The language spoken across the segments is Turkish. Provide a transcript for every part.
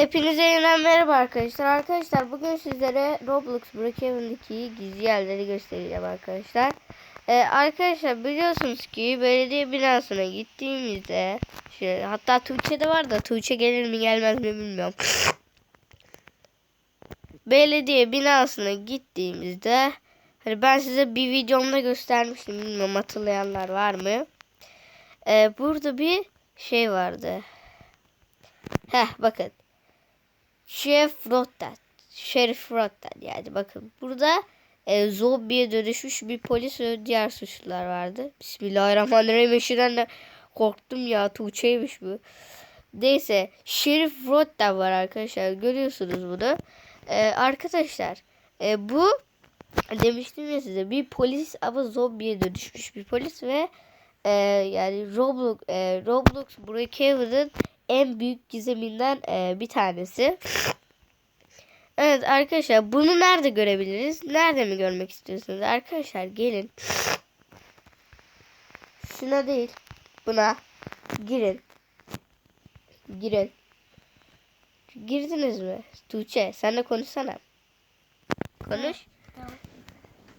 Hepinize yeniden merhaba arkadaşlar. Arkadaşlar bugün sizlere Roblox Brookhaven'daki gizli yerleri göstereceğim arkadaşlar. Ee, arkadaşlar biliyorsunuz ki belediye binasına gittiğimizde şöyle, hatta Tuğçe'de var da Tuğçe gelir mi gelmez mi bilmiyorum. belediye binasına gittiğimizde hani ben size bir videomda göstermiştim bilmiyorum hatırlayanlar var mı? Ee, burada bir şey vardı. Heh bakın. Şerif Rotten. Şerif Rotten yani bakın. Burada e, zombiye dönüşmüş bir polis ve diğer suçlular vardı. Bismillahirrahmanirrahim. Eşiden de korktum ya. Tuğçe'ymiş bu. Neyse. Şerif Rotten var arkadaşlar. Görüyorsunuz bunu. E, arkadaşlar e, bu demiştim ya size bir polis ama zombiye dönüşmüş bir polis ve e, yani Roblox e, Roblox Brookhaven'ın en büyük gizeminden e, bir tanesi. Evet arkadaşlar bunu nerede görebiliriz? Nerede mi görmek istiyorsunuz? Arkadaşlar gelin. Şuna değil. Buna girin. Girin. Girdiniz mi? Tuğçe sen de konuşsana. Konuş.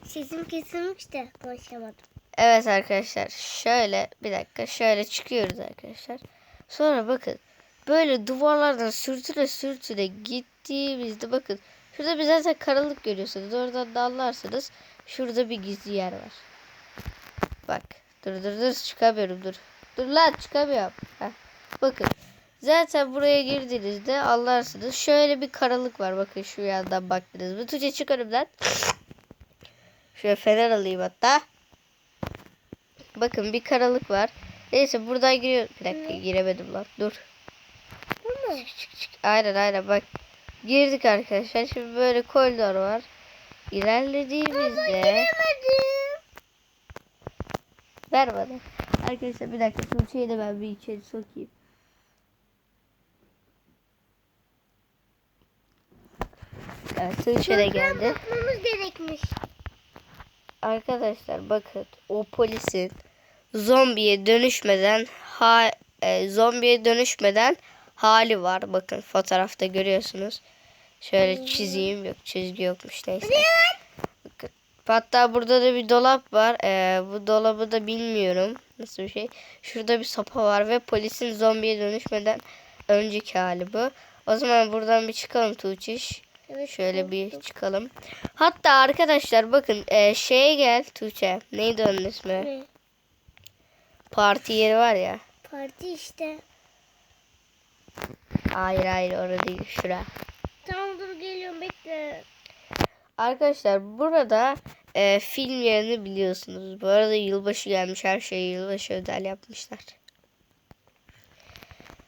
Sesim kesilmiş de konuşamadım. Evet arkadaşlar şöyle bir dakika şöyle çıkıyoruz arkadaşlar. Sonra bakın böyle duvarlardan sürtüne sürtüne gittiğimizde bakın şurada bir zaten karanlık görüyorsunuz. Oradan dallarsınız. Şurada bir gizli yer var. Bak dur dur dur çıkamıyorum dur. Dur lan çıkamıyorum. Heh. Bakın zaten buraya girdiğinizde anlarsınız. Şöyle bir karanlık var bakın şu yandan baktınız mı. Tuğçe çık önümden. Şöyle fener alayım hatta. Bakın bir karalık var. Neyse buradan giriyor. Bir dakika giremedim lan. Dur. Bu mu? Çık çık. Aynen aynen bak. Girdik arkadaşlar. Şimdi böyle koridor var. İlerlediğimizde Giremedim. ver bana. Arkadaşlar bir dakika Tuğçe'yi de ben bir içeri sokayım. Evet Tuğçe de geldi. Bakmamız gerekmiş. Arkadaşlar bakın o polisin zombiye dönüşmeden ha, e, zombiye dönüşmeden hali var. Bakın fotoğrafta görüyorsunuz. Şöyle çizeyim yok çizgi yokmuş neyse. Bakın. Hatta burada da bir dolap var. E, bu dolabı da bilmiyorum nasıl bir şey. Şurada bir sopa var ve polisin zombiye dönüşmeden önceki hali bu. O zaman buradan bir çıkalım Tuğçiş. Evet, Şöyle bir çıkalım. Hatta arkadaşlar bakın e, şeye gel Tuğçe. Neydi onun ismi? Ne? Parti yeri var ya. Parti işte. Hayır hayır orada değil şura. Tamam dur geliyorum bekle. Arkadaşlar burada e, film yerini biliyorsunuz. Bu arada yılbaşı gelmiş. Her şeyi yılbaşı özel yapmışlar.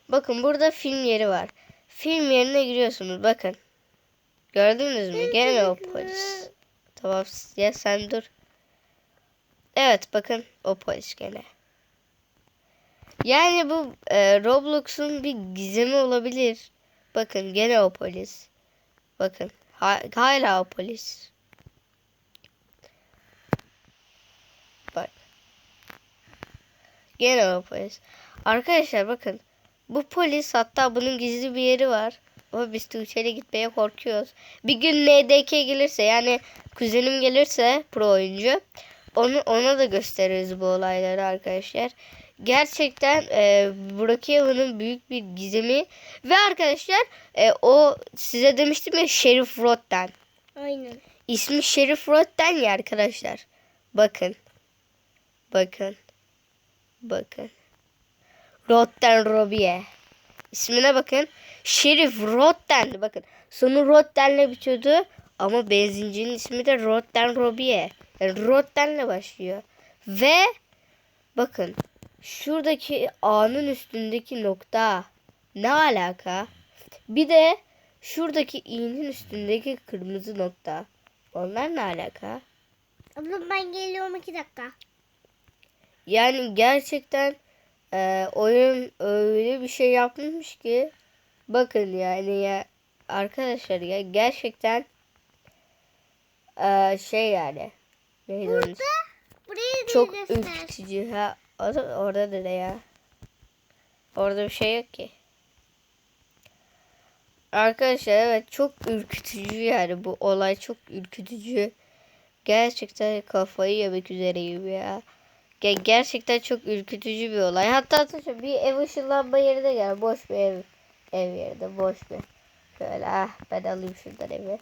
Bakın burada film yeri var. Film yerine giriyorsunuz. Bakın. Gördünüz mü? Gene o polis. Tamam ya sen dur. Evet bakın o polis gene. Yani bu e, Roblox'un bir gizemi olabilir. Bakın gene o polis. Bakın ha- hala o polis. Bak. Gene o polis. Arkadaşlar bakın. Bu polis hatta bunun gizli bir yeri var. Ama biz Tuğçe'yle gitmeye korkuyoruz. Bir gün NDK gelirse yani kuzenim gelirse pro oyuncu onu ona da gösteririz bu olayları arkadaşlar. Gerçekten e, Brookhaven'ın büyük bir gizemi ve arkadaşlar e, o size demiştim ya Sheriff Rod'dan. Aynen. İsmi Sheriff Rod'dan ya arkadaşlar. Bakın. Bakın. Bakın. Rod'dan Robbie. İsmine bakın. Şerif Rodden. Bakın sonu Rodden'le bitiyordu. Ama benzincinin ismi de Rodden Robbie. Yani Rodden'le başlıyor. Ve bakın şuradaki A'nın üstündeki nokta ne alaka? Bir de şuradaki i'nin üstündeki kırmızı nokta. Onlar ne alaka? Abla ben geliyorum iki dakika. Yani gerçekten e, oyun öyle bir şey yapmış ki bakın yani ya arkadaşlar ya gerçekten e, şey yani neydi onun da çok göster. ürkütücü ha orada, orada da ne ya orada bir şey yok ki Arkadaşlar evet çok ürkütücü yani bu olay çok ürkütücü. Gerçekten kafayı yemek üzereyim ya. Ge- Gerçekten çok ürkütücü bir olay. Hatta arkadaşlar bir ev ışınlanma yerine gel. Boş bir ev. Ev yerine boş bir. Şöyle ah ben alayım şuradan evi.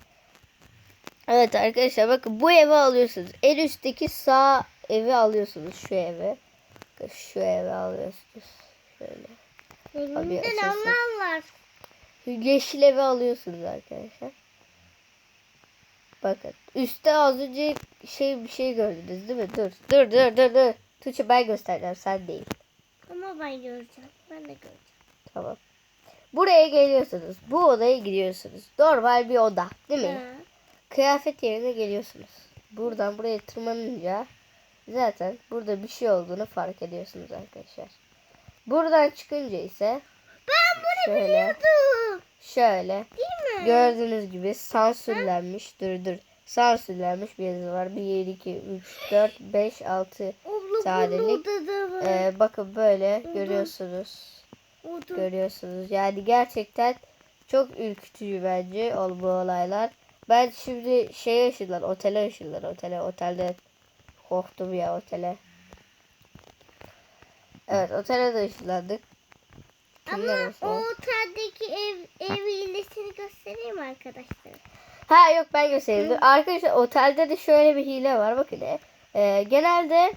Evet arkadaşlar bakın bu evi alıyorsunuz. En üstteki sağ evi alıyorsunuz şu evi. Şu evi alıyorsunuz. Şöyle. Abi, Elimde açılsın. lamlam var. Yeşil evi alıyorsunuz arkadaşlar. Bakın üstte az önce şey bir şey gördünüz değil mi? Dur dur dur dur dur. Tuğçe ben göstereceğim sen değil. Ama ben göreceğim. Ben de göreceğim. Tamam. Buraya geliyorsunuz. Bu odaya gidiyorsunuz. Normal bir oda değil mi? Ha. Kıyafet yerine geliyorsunuz. Buradan buraya tırmanınca zaten burada bir şey olduğunu fark ediyorsunuz arkadaşlar. Buradan çıkınca ise Ben bunu Şöyle. biliyordum. şöyle Değil mi? Gördüğünüz gibi sansürlenmiş. Dur dur. Sansürlenmiş bir yazı var. 1, 2, 3, 4, 5, 6. Abla Sadelik. bunun odada var. Ee, bakın böyle Oldu. görüyorsunuz. Oda. Görüyorsunuz. Yani gerçekten çok ürkütücü bence ol bu olaylar. Ben şimdi şeye ışınlar, otele ışınlar, otele, otelde korktum ya otele. Evet, otele de ışınlandık. Ama o oteldeki ev, ev hilesini göstereyim arkadaşlar? Ha yok ben göstereyim. Dur. Arkadaşlar otelde de şöyle bir hile var. Bakın. e, e, genelde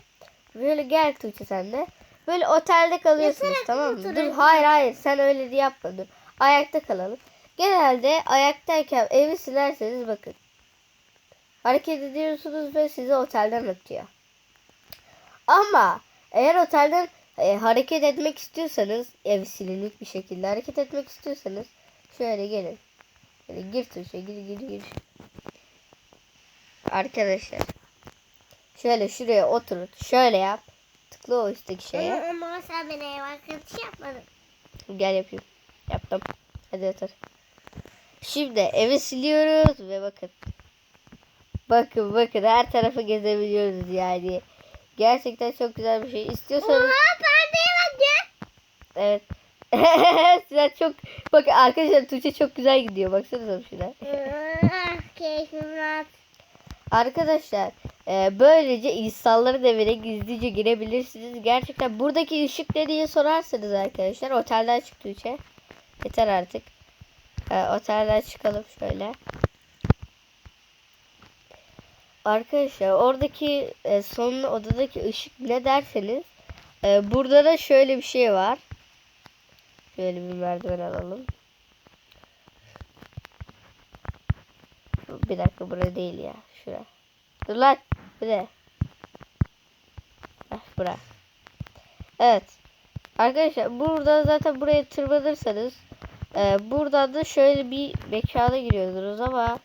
böyle gel Tuğçe sen de. Böyle otelde kalıyorsunuz Yatarak tamam mı? Dur hayır hayır sen öyle de yapma dur. Ayakta kalalım. Genelde ayaktayken evi silerseniz bakın. Hareket ediyorsunuz ve sizi otelden atıyor. Ama eğer otelden e, hareket etmek istiyorsanız ev silinlik bir şekilde hareket etmek istiyorsanız şöyle gelin. Böyle gir Tuğçe gir gir gir. Arkadaşlar. Şöyle şuraya oturun. Şöyle yap. Tıkla o üstteki şeye. Ama, sen beni ev arkadaşı yapmadın. Gel yapayım. Yaptım. Hadi otur. Şimdi evi siliyoruz ve bakın. Bakın bakın her tarafı gezebiliyoruz yani. Gerçekten çok güzel bir şey. İstiyorsanız Oha perdeye bak ya. evet. Sizler çok bakın arkadaşlar Tuğçe çok güzel gidiyor. Baksanıza şuna. Ah, Keyfim. Arkadaşlar e, böylece insanların evine gizlice girebilirsiniz. Gerçekten buradaki ışık ne diye sorarsanız arkadaşlar otelden çıktı üçe. Yeter artık. E, otelden çıkalım şöyle. Arkadaşlar oradaki e, son odadaki ışık ne derseniz e, burada da şöyle bir şey var. Şöyle bir merdiven alalım. Bir dakika burası değil ya. Şura. Dur lan. Bu ne? Heh, bura. Evet. Arkadaşlar burada zaten buraya tırmanırsanız e, buradan da şöyle bir mekana giriyorsunuz ama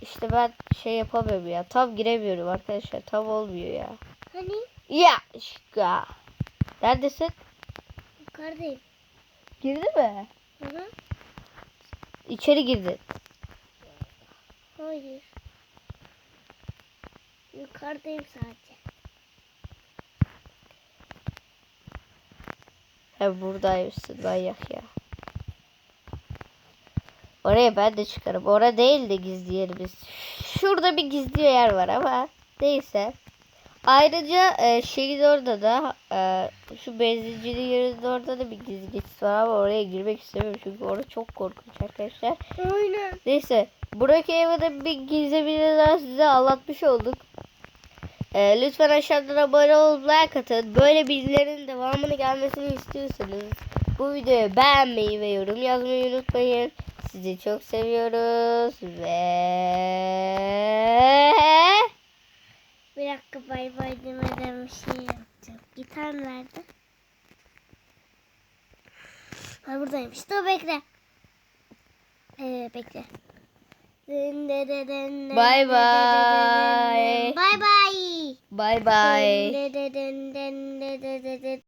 işte ben şey yapamıyorum ya. Tam giremiyorum arkadaşlar. Tam olmuyor ya. Hani Ya şıkka. Neredesin? yukarıdayım. Girdi mi? Hı hı. İçeri girdi. Hayır. Yukarıdayım sadece. He buradaymışsın manyak ya. Oraya ben de çıkarım. Orada değil de gizli yerimiz. Şurada bir gizli yer var ama neyse. Ayrıca e, şeyin orada da e, şu benzincinin yerinde orada da bir gizli geçit var ama oraya girmek istemiyorum çünkü orada çok korkunç arkadaşlar. Aynen. Neyse buradaki eve de bir gizli bilgiler size anlatmış olduk. Ee, lütfen aşağıdan abone olup like atın. Böyle bilgilerin devamını gelmesini istiyorsanız bu videoyu beğenmeyi ve yorum yazmayı unutmayın. Sizi çok seviyoruz ve Bir dakika bay bay demeden bir şey yapacağım. Gitar nerede? Ha buradaymış. Dur bekle. Ee, bekle. Bye bye. bye bye. Bye bye.